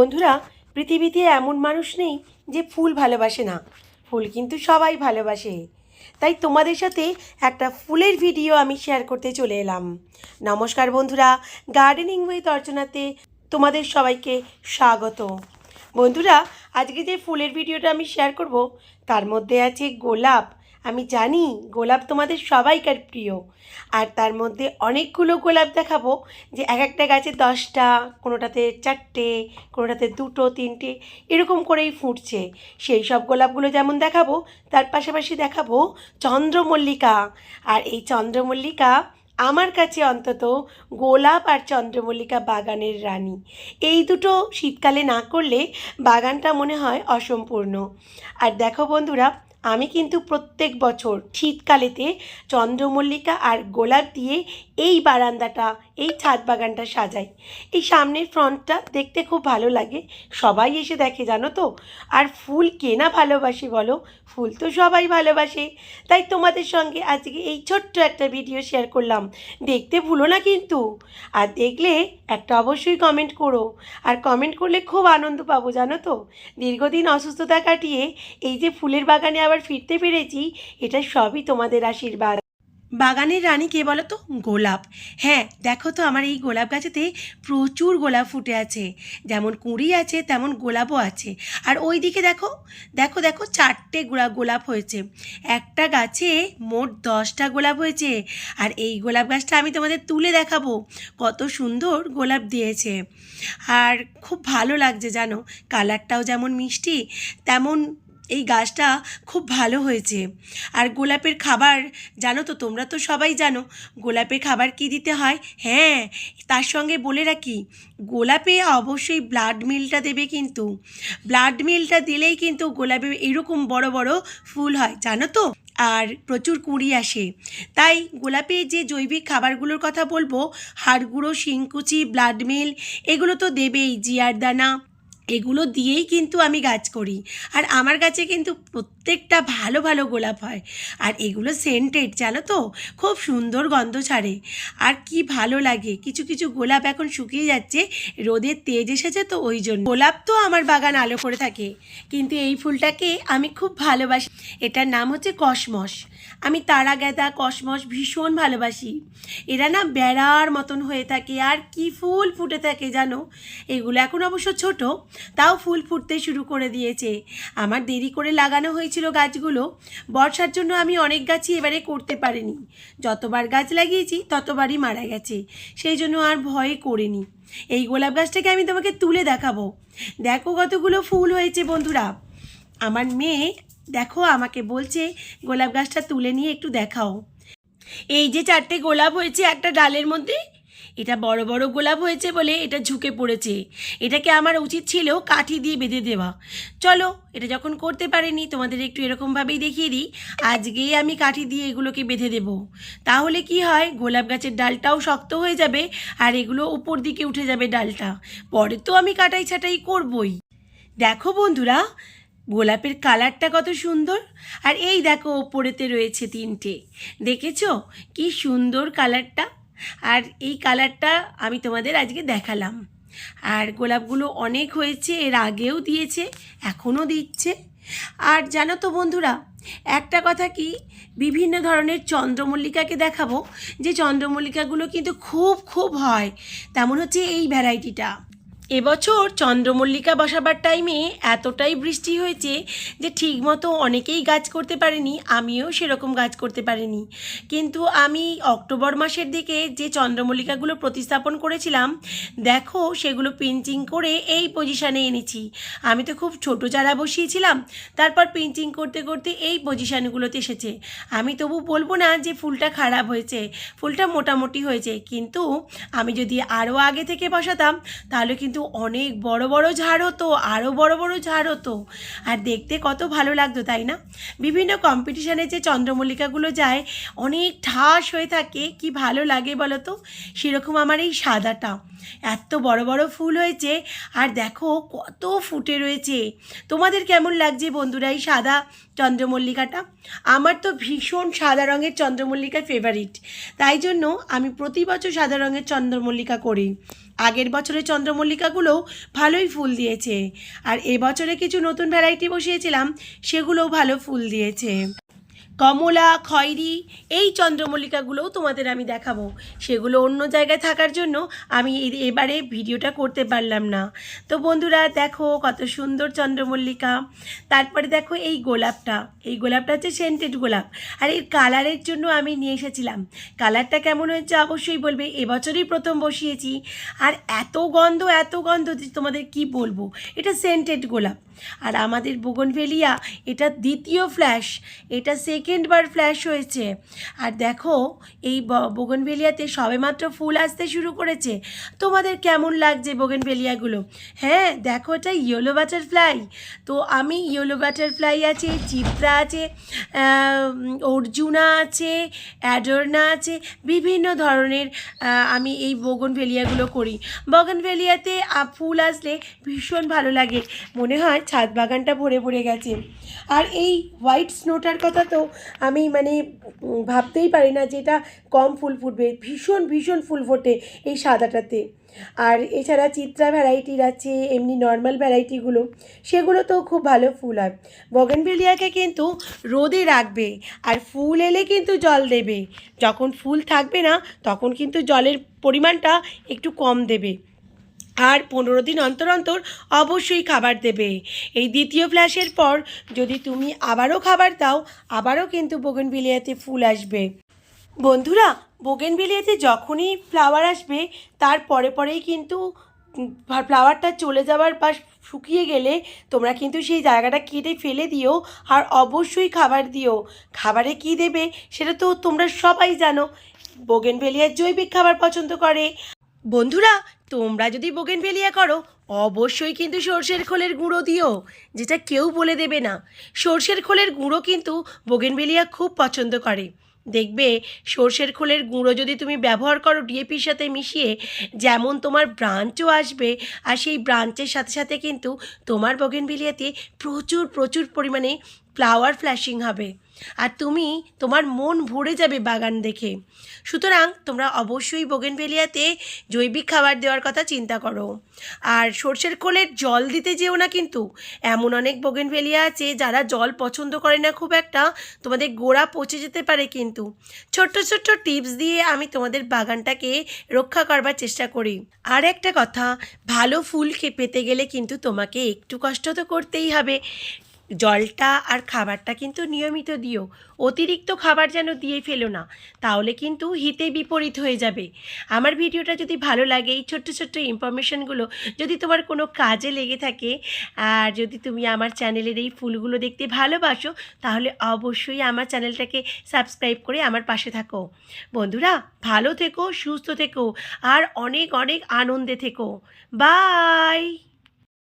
বন্ধুরা, পৃথিবীতে এমন মানুষ নেই যে ফুল ভালোবাসে না। ফুল কিন্তু সবাই ভালোবাসে। তাই তোমাদের সাথে একটা ফুলের ভিডিও আমি শেয়ার করতে চলে এলাম। নমস্কার বন্ধুরা গার্ডেনিং উইথ অর্চনাতে তোমাদের সবাইকে স্বাগত। বন্ধুরা, আজকে যে ফুলের ভিডিওটা আমি শেয়ার করব, তার মধ্যে আছে গোলাপ। আমি জানি গোলাপ তোমাদের সবাইকার প্রিয়। আর তার মধ্যে অনেকগুলো গোলাপ দেখাবো যে এক একটা গাছে দশটা, কোনোটাতে চারটে, কোনোটাতে দুটো, তিনটে, এরকম করেই ফুটছে। সেই সব গোলাপগুলো যেমন দেখাবো, তার পাশাপাশি দেখাবো চন্দ্রমল্লিকা। আর এই চন্দ্রমল্লিকা আমার কাছে অন্তত গোলাপ আর চন্দ্রমল্লিকা বাগানের রানী। এই দুটো শীতকালে না করলে বাগানটা মনে হয় অসম্পূর্ণ। আর দেখো বন্ধুরা আমি কিন্তু প্রত্যেক বছর শীতকালেতে চন্দ্রমল্লিকা আর গোলাপ দিয়ে এই বারান্দাটা এই ছাদ বাগানটা সাজাই। এই সামনের ফ্রন্টটা দেখতে খুব ভালো লাগে। সবাই এসে দেখে, জানো তো? আর ফুল কে না ভালোবাসে বলো? ফুল তো সবাই ভালোবাসে। তাই তোমাদের সঙ্গে আজকে এই ছোট্ট একটা ভিডিও শেয়ার করলাম। দেখতে ভুলো না কিন্তু? আর দেখলে একটা অবশ্যই কমেন্ট করো। আর কমেন্ট করলে খুব আনন্দ পাবো, জানো তো? দীর্ঘদিন অসুস্থতা কাটিয়ে এই যে ফুলের বাগানে আবার ফিরতে পেরেছি, এটা সবই তোমাদের আশীর্বাদ। বাগানের রানী কে বলো তো গোলাপ। হ্যাঁ দেখো তো আমার এই গোলাপ গাছেতে প্রচুর গোলাপ ফুটে আছে। যেমন কুঁড়ি আছে, তেমন গোলাপও আছে। আর ওই দিকে দেখো দেখো দেখো চারটে গোলা, গোলাপ হয়েছে। একটা গাছে মোট দশটা গোলাপ হয়েছে। আর এই গোলাপ গাছটা আমি তোমাদের তুলে দেখাবো। কত সুন্দর গোলাপ দিয়েছে। আর খুব ভালো লাগছে জানো, কালারটাও যেমন মিষ্টি, তেমন এই গাছটা খুব ভালো হয়েছে। আর গোলাপের খাবার, জানো তো তোমরা তো সবাই জানো, গোলাপের খাবার কি দিতে হয়? হ্যাঁ তার সঙ্গে বলে রাখি, গোলাপে অবশ্যই ব্লাড মিলটা দেবে কিন্তু। ব্লাড মিলটা দিলেই কিন্তু গোলাপে এরকম বড় বড় ফুল হয়, জানো তো? আর প্রচুর কুঁড়ি আসে। তাই গোলাপে যে জৈবিক খাবারগুলোর কথা বলব হাড় গুঁড়ো শিংকুচি ব্লাড মিল এগুলো তো দেবেই জিয়ার দানা এগুলো দিয়েই কিন্তু আমি গাছ করি। আর আমার গাছে কিন্তু প্রত্যেকটা ভালো ভালো গোলাপ হয়। আর এগুলো সেন্টেড জানো তো? খুব সুন্দর গন্ধ ছাড়ে। আর কি ভালো লাগে। কিছু কিছু গোলাপ এখন শুকিয়ে যাচ্ছে, রোদের তেজ এসেছে তো ওই জন্য। গোলাপ তো আমার বাগান আলো করে থাকে। কিন্তু এই ফুলটাকে আমি খুব ভালোবাসি। এটার নাম হচ্ছে কসমস। আমি তারা গেঁদা কসমস ভীষণ ভালোবাসি। এরা না বেড়ার মতন হয়ে থাকে। আর কি ফুল ফুটে থাকে জানো? এগুলো এখন অবশ্য ছোট। তাও ফুল ফুটতে শুরু করে দিয়েছে। আমার দেরি করে লাগানো হয়েছিল গাছগুলো। বর্ষার জন্য আমি অনেক গাছই এবারে করতে পারিনি। যতবার গাছ লাগিয়েছি, ততবারই মারা গেছে। সেই জন্য আর ভয়ে করিনি। এই গোলাপ গাছটাকে আমি তোমাকে তুলে দেখাবো। দেখো কতগুলো ফুল হয়েছে বন্ধুরা। আমার মেয়ে, দেখো, আমাকে বলছে, গোলাপ গাছটা তুলে নিয়ে একটু দেখাও। এই যে চারটে গোলাপ হয়েছে একটা ডালের মধ্যে এটা বড় বড় গোলাপ হয়েছে বলে এটা ঝুঁকে পড়েছে। এটাকে আমার উচিত ছিল কাঠি দিয়ে বেঁধে দেওয়া। চলো, এটা যখন করতে পারিনি, তোমাদের একটু এরকমভাবেই দেখিয়ে দিই। আজকেই আমি কাঠি দিয়ে এগুলোকে বেঁধে দেব। তাহলে কি হয়, গোলাপ গাছের ডালটাও শক্ত হয়ে যাবে আর এগুলো উপর দিকে উঠে যাবে ডালটা। পরে তো আমি কাটাই ছাটাই করবই। দেখো বন্ধুরা, গোলাপের কালারটা কত সুন্দর। আর এই দেখো, ওপরেতে রয়েছে তিনটে। দেখেছ? কি সুন্দর কালারটা। আর এই কালারটা আমি তোমাদের আজকে দেখালাম। আর গোলাপগুলো অনেক হয়েছে, এর আগেও দিয়েছে, এখনও দিচ্ছে। আর জানো তো বন্ধুরা, একটা কথা কি, বিভিন্ন ধরনের চন্দ্রমল্লিকাকে দেখাবো, যে চন্দ্রমল্লিকাগুলো কিন্তু খুব খুব হয়। তেমন হচ্ছে এই ভ্যারাইটিটা। এবছর চন্দ্রমল্লিকা বসাবার টাইমে এতটাই বৃষ্টি হয়েছে যে ঠিকমতো অনেকেই গাছ করতে পারেনি, আমিও সেরকম গাছ করতে পারিনি। কিন্তু আমি অক্টোবর মাসের দিকে যে চন্দ্রমল্লিকাগুলো প্রতিস্থাপন করেছিলাম, দেখো সেগুলো পিঞ্চিং করে এই পজিশানে এনেছি। আমি তো খুব ছোট চারা বসিয়েছিলাম, তারপর পিঞ্চিং করতে করতে এই পজিশানগুলোতে এসেছে। আমি তবু বলব না যে ফুলটা খারাপ হয়েছে, ফুলটা মোটামুটি হয়েছে, কিন্তু আমি যদি আরও আগে থেকে বসাতাম, তাহলে কিন্তু অনেক বড় বড় ঝাড় হতো আরও বড় বড় ঝাড় হতো। আর দেখতে কত ভালো লাগতো, তাই না? বিভিন্ন কম্পিটিশানে যে চন্দ্রমল্লিকাগুলো যায়, অনেক ঠাস হয়ে থাকে, কি ভালো লাগে বলো তো? সেরকম আমার এই সাদাটা। এত বড় বড় ফুল হয়েছে, আর দেখো কত ফুটে রয়েছে। তোমাদের কেমন লাগছে বন্ধুরা এই সাদা চন্দ্রমল্লিকাটা? আমার তো ভীষণ সাদা রঙের চন্দ্রমল্লিকা ফেভারিট তাই জন্য আমি প্রতি বছর সাদা রঙের চন্দ্রমল্লিকা করি। আগের বছরের চন্দ্রমল্লিকাগুলোও ভালোই ফুল দিয়েছে। আর এবছরে কিছু নতুন ভ্যারাইটি বসিয়েছিলাম, সেগুলোও ভালো ফুল দিয়েছে। কমলা, খয়েরি, এই চন্দ্রমল্লিকাগুলোও তোমাদের আমি দেখাবো। সেগুলো অন্য জায়গায় থাকার জন্য আমি এবারে ভিডিওটা করতে পারলাম না। তো বন্ধুরা, দেখো কত সুন্দর চন্দ্রমল্লিকা। তারপরে দেখো এই গোলাপটা। এই গোলাপটা হচ্ছে সেন্টেড গোলাপ। আর এর কালারের জন্য আমি নিয়ে এসেছিলাম। কালারটা কেমন হয়েছে অবশ্যই বলবে। এবছরই প্রথম বসিয়েছি। আর এত গন্ধ এত গন্ধ তোমাদের কি বলব? এটা সেন্টেড গোলাপ। আর আমাদের বোগনভেলিয়া, এটা দ্বিতীয় ফ্ল্যাশ এটা সেকেন্ড বার ফ্ল্যাশ হয়েছে। আর দেখো, এই বোগনভেলিয়াতে সবেমাত্র ফুল আসতে শুরু করেছে। তোমাদের কেমন লাগছে বোগনভেলিয়াগুলো? হ্যাঁ দেখো এটা ইয়েলো বাটারফ্লাই তো আমি ইয়েলো বাটারফ্লাই আছে, চিত্রা আছে অর্জুনা আছে, অ্যাডর্না আছে, বিভিন্ন ধরনের আমি এই বোগনভেলিয়াগুলো করি। বগনভেলিয়াতে ফুল আসলে ভীষণ ভালো লাগে। মনে হয় ছাদ বাগানটা ভরে ভরে গেছে। আর এই হোয়াইট স্নোটার কথা তো আমি মানে ভাবতেই পারি না যে এটা কম ফুল ফুটবে, ভীষণ ভীষণ ফুল ফোটে এই সাদাটাতে। আর এছাড়া চিত্রা ভ্যারাইটির আছে, এমনি নর্মাল ভ্যারাইটিগুলো সেগুলো তো খুব ভালো ফুল হয়। বগনভেলিয়াকে কিন্তু রোদে রাখবে আর ফুল এলে কিন্তু জল দেবে। যখন ফুল থাকবে না, তখন কিন্তু জলের পরিমাণটা একটু কম দেবে। আর পনেরো দিন অন্তর অন্তর অবশ্যই খাবার দেবে। এই দ্বিতীয় ফ্ল্যাশের পর যদি তুমি আবারও খাবার দাও, আবারও কিন্তু বোগেনভিলিয়াতে ফুল আসবে। বন্ধুরা, বোগেনভিলিয়াতে যখনই ফ্লাওয়ার আসবে, তার পরে পরেই কিন্তু ফ্লাওয়ারটা চলে যাওয়ার বা শুকিয়ে গেলে তোমরা কিন্তু সেই জায়গাটা কেটে ফেলে দিও আর অবশ্যই খাবার দিও। খাবারে কি দেবে, সেটা তো তোমরা সবাই জানো। বোগেনভেলিয়ার জৈবিক খাবার পছন্দ করে। বন্ধুরা, তোমরা যদি বোগেনভেলিয়া করো, অবশ্যই কিন্তু সর্ষের খোলের গুঁড়ো দিও, যেটা কেউ বলে দেবে না। সর্ষের খোলের গুঁড়ো কিন্তু বোগেনভেলিয়া খুব পছন্দ করে। দেখবে, সর্ষের খোলের গুঁড়ো যদি তুমি ব্যবহার করো ডিএপির সাথে মিশিয়ে, যেমন তোমার ব্রাঞ্চও আসবে, আর সেই ব্রাঞ্চের সাথে সাথে কিন্তু তোমার বোগেনভেলিয়াতে প্রচুর প্রচুর পরিমাণে ফ্লাওয়ার ফ্ল্যাশিং হবে। আর তুমি তোমার মন ভরে যাবে বাগান দেখে। সুতরাং তোমরা অবশ্যই বোগেনভেলিয়াতে জৈবিক খাবার দেওয়ার কথা চিন্তা করো। আর সর্ষের খোলের জল দিতে যেও না কিন্তু। এমন অনেক বোগেনভেলিয়া আছে যারা জল পছন্দ করে না খুব একটা, তোমাদের গোড়া পচে যেতে পারে কিন্তু। ছোট্ট ছোট্ট টিপস দিয়ে আমি তোমাদের বাগানটাকে রক্ষা করবার চেষ্টা করি। আর একটা কথা, ভালো ফুল পেতে গেলে কিন্তু তোমাকে একটু কষ্ট তো করতেই হবে। জলটা আর খাবারটা কিন্তু নিয়মিত দিও। অতিরিক্ত খাবার যেন দিয়ে ফেলো না, তাহলে কিন্তু হিতে বিপরীত হয়ে যাবে। আমার ভিডিওটা যদি ভালো লাগে, এই ছোট্ট ছোট্ট ইনফরমেশনগুলো যদি তোমার কোনো কাজে লেগে থাকে, আর যদি তুমি আমার চ্যানেলের এই ফুলগুলো দেখতে ভালোবাসো, তাহলে অবশ্যই আমার চ্যানেলটাকে সাবস্ক্রাইব করে আমার পাশে থাকো। বন্ধুরা, ভালো থেকো, সুস্থ থেকো, আর অনেক অনেক আনন্দে থেকো। বাই